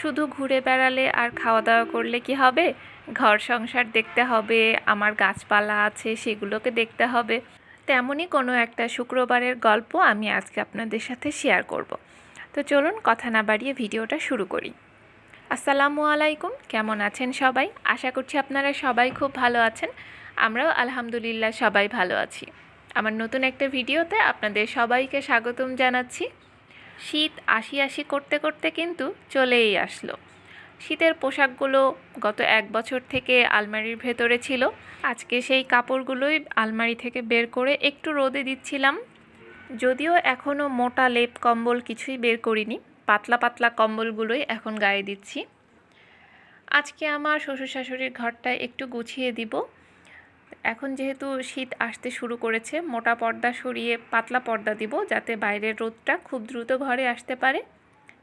শুধু ঘুরে বেড়ালে আর খাওয়া দাওয়া করলে কি হবে? ঘর সংসার দেখতে হবে, আমার গাছপালা আছে, সেগুলোকে দেখতে হবে। তেমনই কোনো একটা শুক্রবারের গল্প আমি আজকে আপনাদের সাথে শেয়ার করব। তো চলুন কথা না বাড়িয়ে ভিডিওটা শুরু করি। আসসালামু আলাইকুম, কেমন আছেন সবাই? আশা করছি আপনারা সবাই খুব ভালো আছেন। আমরাও আলহামদুলিল্লাহ সবাই ভালো আছি। আমার নতুন একটা ভিডিওতে আপনাদের সবাইকে স্বাগতম জানাচ্ছি। শীত আসি আসি করতে করতে কিন্তু চলেই আসলো। শীতের পোশাকগুলো গত এক বছর থেকে আলমারির ভেতরে ছিল। আজকে সেই কাপড়গুলোই আলমারি থেকে বের করে একটু রোদে দিচ্ছিলাম। যদিও এখনও মোটা লেপ কম্বল কিছুই বের করিনি, পাতলা পাতলা কম্বলগুলোই এখন গায়ে দিচ্ছি। আজকে আমার শ্বশুর শাশুড়ির ঘরটা একটু গুছিয়ে দিব। এখন যেহেতু শীত আসতে শুরু করেছে, মোটা পর্দা সরিয়ে পাতলা পর্দা দিব যাতে বাইরের রোদটা খুব দ্রুত ঘরে আসতে পারে।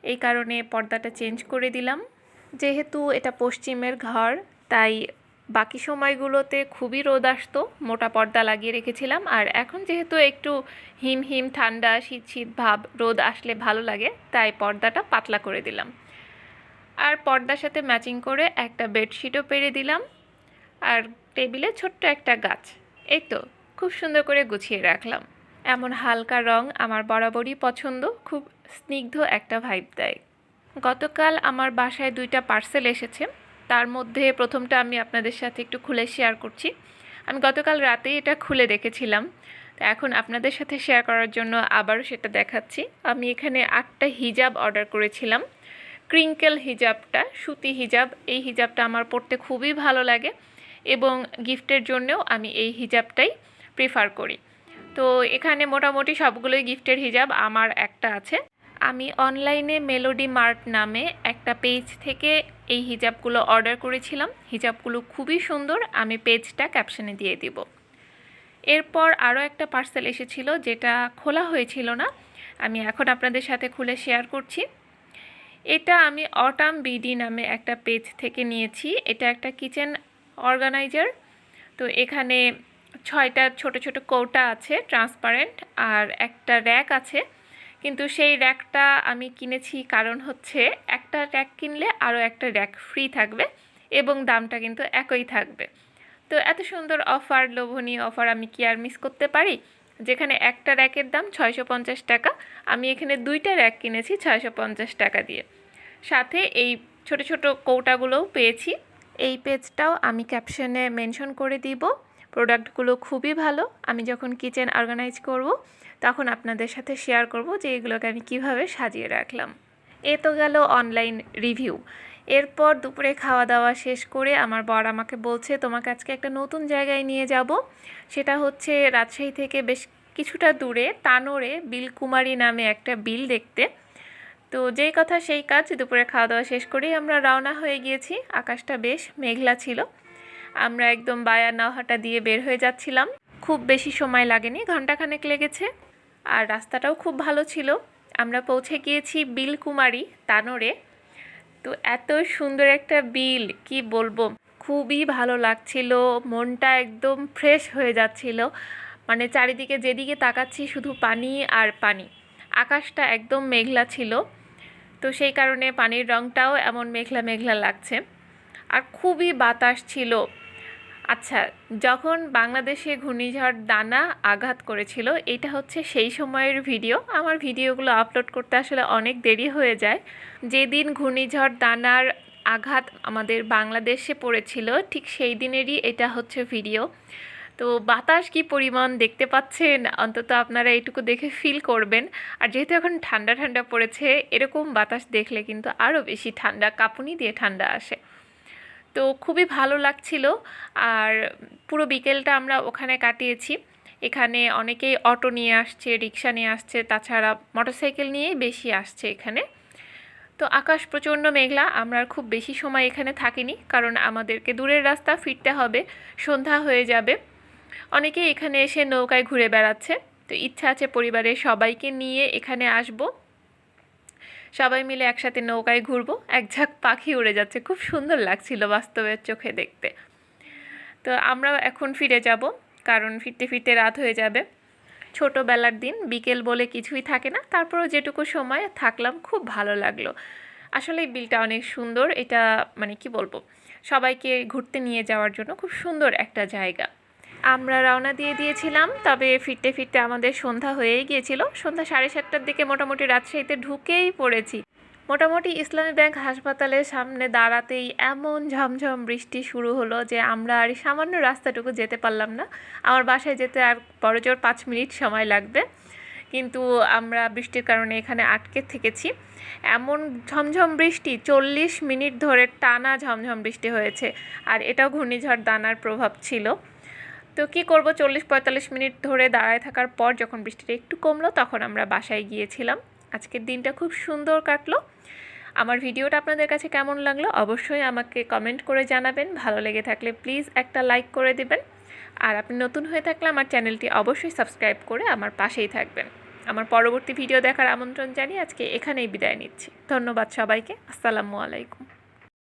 এই কারণে পর্দাটা চেঞ্জ করে দিলাম। যেহেতু এটা পশ্চিমের ঘর, তাই বাকি সময়গুলোতে খুবই রোদ আসতো, মোটা পর্দা লাগিয়ে রেখেছিলাম। আর এখন যেহেতু একটু হিম হিম ঠান্ডা, শীত শীত ভাব, রোদ আসলে ভালো লাগে, তাই পর্দাটা পাতলা করে দিলাম। আর পর্দার সাথে ম্যাচিং করে একটা বেডশিটও পেরে দিলাম। আর টেবিলে ছোট্ট একটা গাছ। এই তো, খুব সুন্দর করে গুছিয়ে রাখলাম। এমন হালকা রং আমার বরাবরই পছন্দ, খুব স্নিগ্ধ একটা ভাইব দেয়। গতকাল আমার বাসায় দুইটা পার্সেল এসেছে। তার মধ্যে প্রথমটা আমি আপনাদের সাথে একটু খুলে শেয়ার করছি। আমি গতকাল রাতেই এটা খুলে রেখেছিলাম তো এখন আপনাদের সাথে শেয়ার করার জন্য আবারও সেটা দেখাচ্ছি। আমি এখানে আটটা হিজাব অর্ডার করেছিলাম। ক্রিঙ্কেল হিজাবটা, সুতি হিজাব, এই হিজাবটা আমার পড়তে খুবই ভালো লাগে। এবং গিফটের জন্যও আমি এই হিজাবটাই প্রিফার করি। তো এখানে মোটামুটি সবগুলোই গিফটের হিজাব আমার একটা আছে। আমি অনলাইনে মেলোডি মার্ট নামে একটা পেজ থেকে এই হিজাবগুলো অর্ডার করেছিলাম। হিজাবগুলো খুবই সুন্দর, আমি পেজটা ক্যাপশনে দিয়ে দিব। এরপর আরও একটা পার্সেল এসেছিল যেটা খোলা হয়েছিল না, আমি এখন আপনাদের সাথে খুলে শেয়ার করছি। এটা আমি অটাম বিডি নামে একটা পেজ থেকে নিয়েছি। এটা একটা কিচেন অর্গানাইজার। তো এখানে ছয়টা ছোট ছোট কৌটা আছে ট্রান্সপারেন্ট আর একটা র্যাক আছে। কিন্তু সেই র্যাকটা আমি কিনেছি কারণ হচ্ছে একটা র্যাক কিনলে আরও একটা র্যাক ফ্রি থাকবে এবং দামটা কিন্তু একই থাকবে। তো এত সুন্দর অফার, লোভনীয় অফার আমি কি আর মিস করতে পারি? যেখানে একটা র্যাকের দাম ছয়শো পঞ্চাশ টাকা, আমি এখানে দুইটা র্যাক কিনেছি ছয়শো পঞ্চাশ টাকা দিয়ে। সাথে এই ছোট ছোট কৌটাগুলোও পেয়েছি। এই পেজটাও আমি ক্যাপশনে মেনশন করে দিব। প্রোডাক্টগুলো খুবই ভালো। আমি যখন কিচেন অর্গানাইজ করব, তখন আপনাদের সাথে শেয়ার করব যে এগুলোকে আমি কীভাবে সাজিয়ে রাখলাম। এ তো গেল অনলাইন রিভিউ এরপর দুপুরে খাওয়া দাওয়া শেষ করে আমার বর আমাকে বলছে, তোমাকে আজকে একটা নতুন জায়গায় নিয়ে যাব। সেটা হচ্ছে রাজশাহী থেকে বেশ কিছুটা দূরে, তানোরে বিলকুমারী নামে একটা বিল দেখতে। তো যেই কথা সেই কাজ, দুপুরে খাওয়া দাওয়া শেষ করেই আমরা রওনা হয়ে গিয়েছি। আকাশটা বেশ মেঘলা ছিল। আমরা একদম বায়া নহাটা দিয়ে বের হয়ে যাচ্ছিলাম। খুব বেশি সময় লাগেনি ঘন্টাখানেক লেগেছে। আর রাস্তাটাও খুব ভালো ছিল। আমরা পৌঁছে গিয়েছি বিলকুমারী, তানোরে। তো এত সুন্দর একটা বিল, কি বলব? খুবই ভালো লাগছিল, মনটা একদম ফ্রেশ হয়ে যাচ্ছিল। মানে চারিদিকে যেদিকে তাকাচ্ছি শুধু পানি আর পানি। আকাশটা একদম মেঘলা ছিল। তো সেই কারণে পানির রঙটাও এমন মেঘলা মেঘলা লাগছে। আর খুবই বাতাস ছিল। আচ্ছা যখন বাংলাদেশে ঘূর্ণিঝড় দানা আঘাত করেছিল, এটা হচ্ছে সেই সময়ের ভিডিও। আমার ভিডিওগুলো আপলোড করতে আসলে অনেক দেরি হয়ে যায়। যেদিন ঘূর্ণিঝড় দানার আঘাত আমাদের বাংলাদেশে পড়েছিল, ঠিক সেই দিনেরই এটা হচ্ছে ভিডিও। তো বাতাস কি পরিমাণ দেখতে পাচ্ছেন? অন্তত আপনারা এটুকু দেখে ফিল করবেন। আর যেহেতু এখন ঠান্ডা ঠান্ডা পড়েছে, এরকম বাতাস দেখলে কিন্তু আরও বেশি ঠান্ডা, কাঁপুনি দিয়ে ঠান্ডা আসে। তো খুবই ভালো লাগছিল। আর পুরো বিকেলটা আমরা ওখানে কাটিয়েছি। এখানে অনেকেই অটো নিয়ে আসছে, রিক্সা নিয়ে আসছে, তাছাড়া মোটরসাইকেল নিয়েই বেশি আসছে এখানে। তো আকাশ প্রচণ্ড মেঘলা, আমরা খুব বেশি সময় এখানে থাকিনি, কারণ আমাদেরকে দূরের রাস্তা ফিরতে হবে, সন্ধ্যা হয়ে যাবে। অনেকে এখানে এসে নৌকায় ঘুরে বেড়াচ্ছে। তো ইচ্ছা আছে পরিবারের সবাইকে নিয়ে এখানে আসব। সবাই মিলে একসাথে নৌকায় ঘুরবো। এক ঝাঁক পাখি উড়ে যাচ্ছে। খুব সুন্দর লাগছিল বাস্তবের চোখে দেখতে। তো আমরাও এখন ফিরে যাব, কারণ ফিরতে ফিরতে রাত হয়ে যাবে। ছোটোবেলার দিন, বিকেল বলে কিছুই থাকে না। তারপরও যেটুকু সময় থাকলাম, খুব ভালো লাগল। আসলে এই বিলটা অনেক সুন্দর। এটা মানে কি বলব? সবাইকে ঘুরতে নিয়ে যাওয়ার জন্য খুব সুন্দর একটা জায়গা। আমরা রওনা দিয়ে দিয়েছিলাম, তবে ফিরতে ফিরতে আমাদের সন্ধ্যা হয়েই গিয়েছিল। সন্ধ্যা সাড়ে সাতটার দিকে মোটামুটি রাজশাহীতে ঢুকেই পড়েছি। মোটামুটি ইসলামী ব্যাংক হাসপাতালের সামনে দাঁড়াতেই এমন ঝমঝম বৃষ্টি শুরু হলো যে আমরা আর সামান্য রাস্তাটুকু যেতে পারলাম না। আমার বাসায় যেতে আর বড়জোর পাঁচ মিনিট সময় লাগবে। কিন্তু আমরা বৃষ্টির কারণে এখানে আটকে থেকেছি। এমন ঝমঝম বৃষ্টি, চল্লিশ মিনিট ধরে টানা ঝমঝম বৃষ্টি হয়েছে। আর এটাও ঘূর্ণিঝড় দানার প্রভাব ছিল। তো কি করব? চল্লিশ পঁয়তাল্লিশ মিনিট ধরে দাঁড়ায় থাকার পর যখন বৃষ্টিটা একটু কমলো, তখন আমরা বাসায় গিয়েছিলাম। আজকের দিনটা খুব সুন্দর কাটলো। আমার ভিডিওটা আপনাদের কাছে কেমন লাগল অবশ্যই আমাকে কমেন্ট করে জানাবেন। ভালো লেগে থাকলে প্লিজ একটা লাইক করে দিবেন। আর আপনি নতুন হয়ে থাকলে আমার চ্যানেলটি অবশ্যই সাবস্ক্রাইব করে আমার পাশেই থাকবেন। আমার পরবর্তী ভিডিও দেখার আমন্ত্রণ জানিয়ে আজকে এখানেই বিদায় নিচ্ছি। ধন্যবাদ সবাইকে। আসসালামু আলাইকুম।